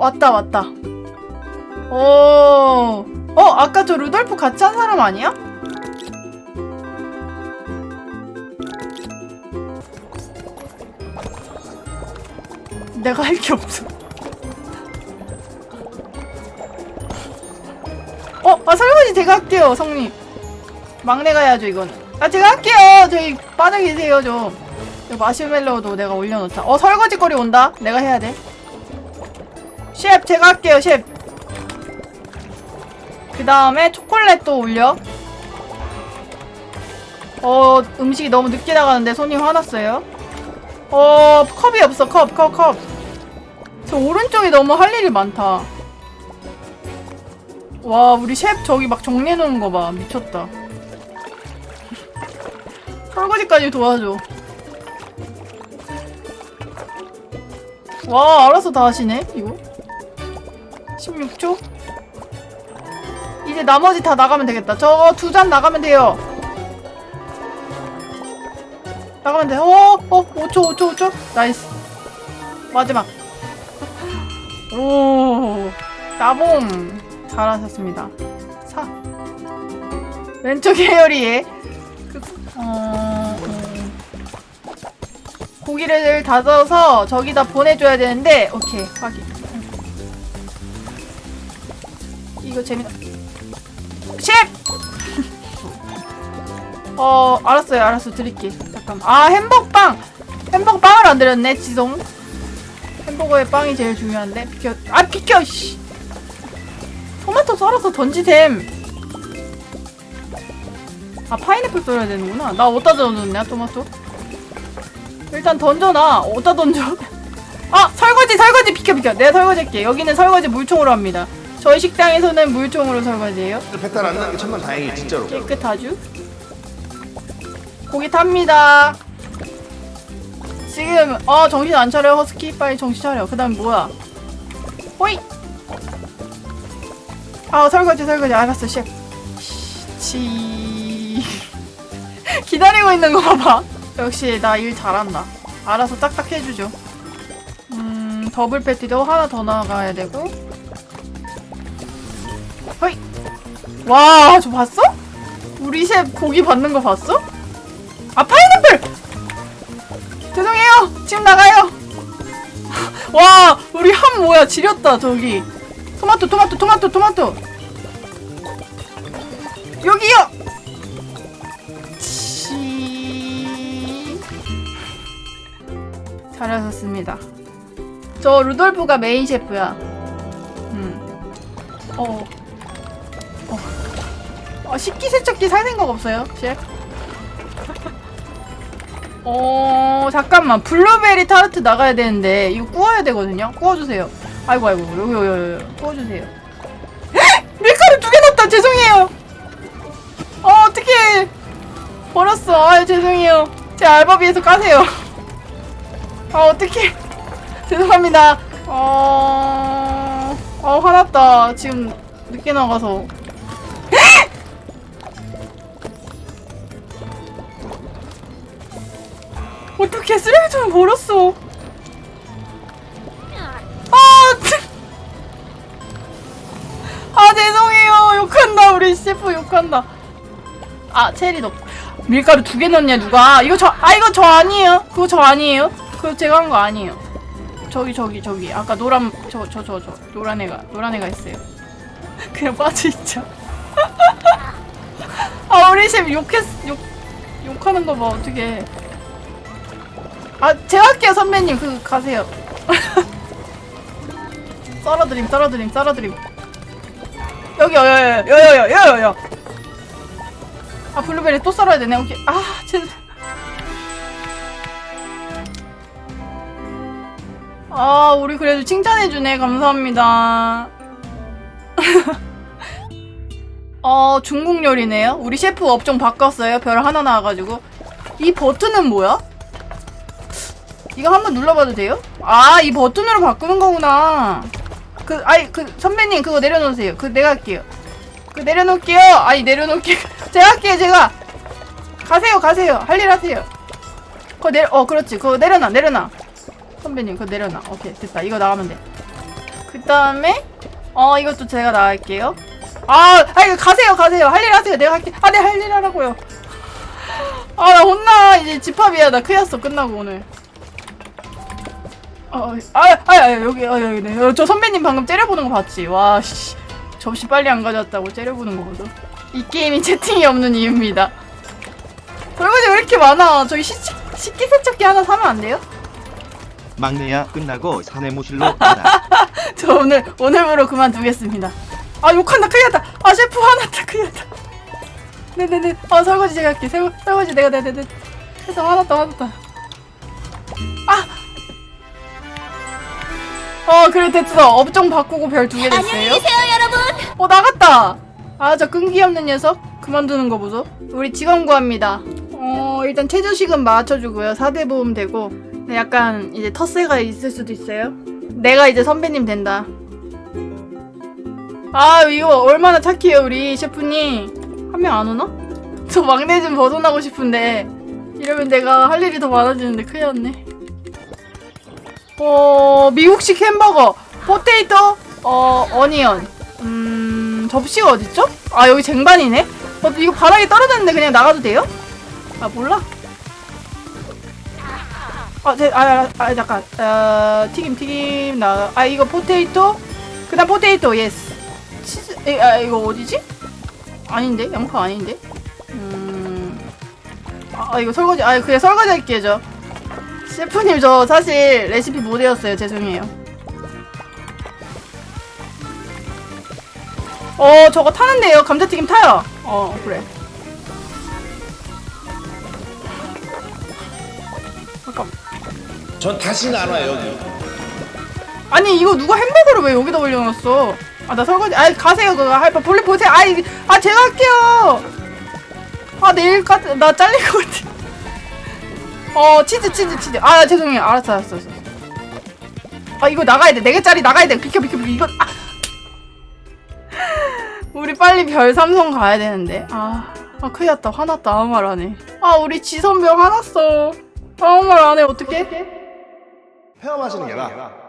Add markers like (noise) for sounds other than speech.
왔다 왔다. 오. 어 아까 저 루돌프 같이 한 사람 아니야? 내가 할 게 없어. 어, 아 설거지 제가 할게요, 성님. 막내가 해야죠, 이건. 아, 제가 할게요. 저기 빠져 계세요, 좀. 이 마시멜로우도 내가 올려놓자. 어, 설거지 거리 온다. 내가 해야 돼. 셰프, 제가 할게요, 셰프. 그 다음에 초콜릿도 올려. 어, 음식이 너무 늦게 나가는데 손이 화났어요. 어, 컵이 없어, 컵, 컵, 컵. 저 오른쪽이 너무 할 일이 많다. 와, 우리 셰프 저기 막 정리해놓은 거 봐. 미쳤다. 설거지까지 도와줘. 와, 알아서 다 하시네, 이거. 16초? 이제 나머지 다 나가면 되겠다. 저거 두잔 나가면 돼요. 나가면 돼. 어, 어, 5초, 5초, 5초. 나이스. 마지막. 오, 나봉. 잘하셨습니다. 4. 왼쪽 해열이에. 그, 어, 음. 고기를 다져서 저기다 보내줘야 되는데, 오케이, 확인. 이거 재밌다. 셰프! (laughs) 어, 알았어요, 알았어, 드릴게. 잠깐만. 아, 햄버거빵! 햄버거 빵을 안 드렸네, 지송. 햄버거에 빵이 제일 중요한데. 비켜. 아, 비켜, 씨! 토마토 썰어서 던지셈. 아, 파인애플 썰어야 되는구나. 나 어디다 던졌냐, 토마토? 일단 던져놔. 어디다 던져? (laughs) 아, 설거지, 설거지, 비켜, 비켜. 내가 설거지 할게. 여기는 설거지 물총으로 합니다. 저희 식당에서는 물총으로 설거지해요. 배탈 안 나는 게 천만 다행이에요 진짜로 깨끗하죠? 고기 탑니다. 지금 어 정신 안 차려 허스키 빨리 정신 차려. 그다음 뭐야? 호이. 아 설거지 설거지 알았어 셰프. 치. (laughs) 기다리고 있는 거 봐봐. 역시 나 일 잘한다. 알아서 딱딱 해주죠. 음 더블 패티도 하나 더 나가야 되고. 호이. 와, 저 봤어? 우리 셰프 고기 받는 거 봤어? 아, 파인애플! 죄송해요. 지금 나가요. (laughs) 와, 우리 함 뭐야? 지렸다, 저기. 토마토, 토마토, 토마토, 토마토. 여기요! 치... 잘하셨습니다. 저 루돌프가 메인 셰프야. 음. 어. 어, 식기 세척기 살 생각 없어요, 셰프? 어, 잠깐만. 블루베리 타르트 나가야 되는데, 이거 구워야 되거든요? 구워주세요. 아이고, 아이고, 여기, 여기, 여기, 여기. 구워주세요. 헉! 밀가루 두 개 넣었다! 죄송해요! 어, 어떡해. 버렸어. 아 죄송해요. 제 알바비에서 까세요. 아, 어떡해. 죄송합니다. 어, 어, 화났다. 지금 늦게 나가서. 어떻게 쓰레기통에 버렸어? 아, 참. 아 죄송해요. 욕한다 우리 셰프 욕한다. 아 체리 넣고 밀가루 두 개 넣냐 누가? 이거 저 아 이거 저 아니에요. 그거 저 아니에요. 그거 제가 한 거 아니에요. 저기 저기 저기 아까 노란 저 저 저 저 노란 애가 노란 애가 있어요. (laughs) 그냥 빠져 있죠. (laughs) 아 우리 셰프 욕했 욕 욕하는 거 봐 어떻게? 아 제가 할게요 선배님. 그 가세요. (laughs) 썰어드림 썰어드림 썰어드림. 여기 여여여여여여여 아 블루베리 또 썰어야 되네. 여기 아 쟤. 아 우리 그래도 칭찬해주네. 감사합니다. (laughs) 어 중국 요리네요. 우리 셰프 업종 바꿨어요. 별 하나 나와가지고. 이 버튼은 뭐야? 이거 한번 눌러봐도 돼요? 아 이 버튼으로 바꾸는 거구나. 그 아이 그 선배님 그거 내려놓으세요. 그 내가 할게요. 그 내려놓을게요. 아니 내려놓을게요. (laughs) 제가 할게요 제가. 가세요 가세요. 할 일 하세요. 그거 내려 어 그렇지. 그거 내려놔 내려놔. 선배님 그거 내려놔. 오케이 됐다. 이거 나가면 돼. 그 다음에 어 이것도 제가 나갈게요. 아, 아 이거 가세요 가세요 할 일 하세요 내가 할게. 아 네 할 일 하라고요. (laughs) 아 나 혼나 이제 집합이야 나 크였어 끝나고 오늘. 어, 아, 아, 아, 여기, 아, 여기, 네. 어, 저 선배님 방금 째려보는 거 봤지? 와, 씨. 접시 빨리 안 가져왔다고 째려보는 거 보소. 이 게임이 (laughs) 채팅이 없는 이유입니다. 설거지 왜 이렇게 많아? 저기 시, 식기 세척기 하나 사면 안 돼요? 막내야 끝나고 사내모실로 가라. (laughs) 저 오늘, 오늘부로 그만두겠습니다. 아, 욕한다, 큰일 났다. 아, 셰프 화났다, 큰일 났다. 네네네. 아, 설거지 제가 할게. 설, 설거지 내가, 네네네. 해서 화났다, 화났다. 아! 어, 그래, 됐어. 업종 바꾸고 별 두개 됐어요. 안녕히 계세요, 여러분. 어 나갔다. 아 저 끈기 없는 녀석 그만두는 거 보소. 우리 직원 구합니다. 어 일단 최저시급 맞춰주고요. 4대 보험 되고. 근데 약간 이제 텃세가 있을 수도 있어요. 내가 이제 선배님 된다. 아 이거 얼마나 착해요 우리 셰프님. 한 명 안 오나? 저 막내 좀 벗어나고 싶은데 이러면 내가 할 일이 더 많아지는데 큰일 났네. 어 미국식 햄버거. 포테이토 어 어니언. 음 접시가 어딨죠? 아 여기 쟁반이네? 어, 이거 바닥에 떨어졌는데 그냥 나가도 돼요? 아 몰라. 아, 제, 아, 아, 아 잠깐. 어, 튀김 튀김 나 아 이거 포테이토? 그 다음 포테이토 예스 치즈 에, 아 이거 어디지? 아닌데? 양파 아닌데? 음 아, 아, 이거 설거지 아 그냥 설거지 할게요 저 셰프님 저 사실 레시피 못 외웠어요. 죄송해요. 어 저거 타는데요? 감자튀김 타요? 어 그래. 잠깐. 전 다시는 안 와요 여기. 아니 이거 누가 햄버거를 왜 여기다 올려놨어? 아 나 설거지 아 가세요 그거. 아 볼래 보세요. 아이 아 제가 할게요. 아 내일까지 나 잘릴 것 같아 어 치즈 치즈 치즈. 아 죄송해요. 알았어 알았어 알았어. 아 이거 나가야 돼. 4개짜리 나가야 돼. 비켜 비켜 비켜. 이거 아. (laughs) 우리 빨리 별 삼성 가야 되는데. 아, 아 큰일 났다. 화났다. 아무 말 안해. 아 우리 지선병 화났어. 아무 말 안해. 어떡해? 헤엄하시는 게 나아.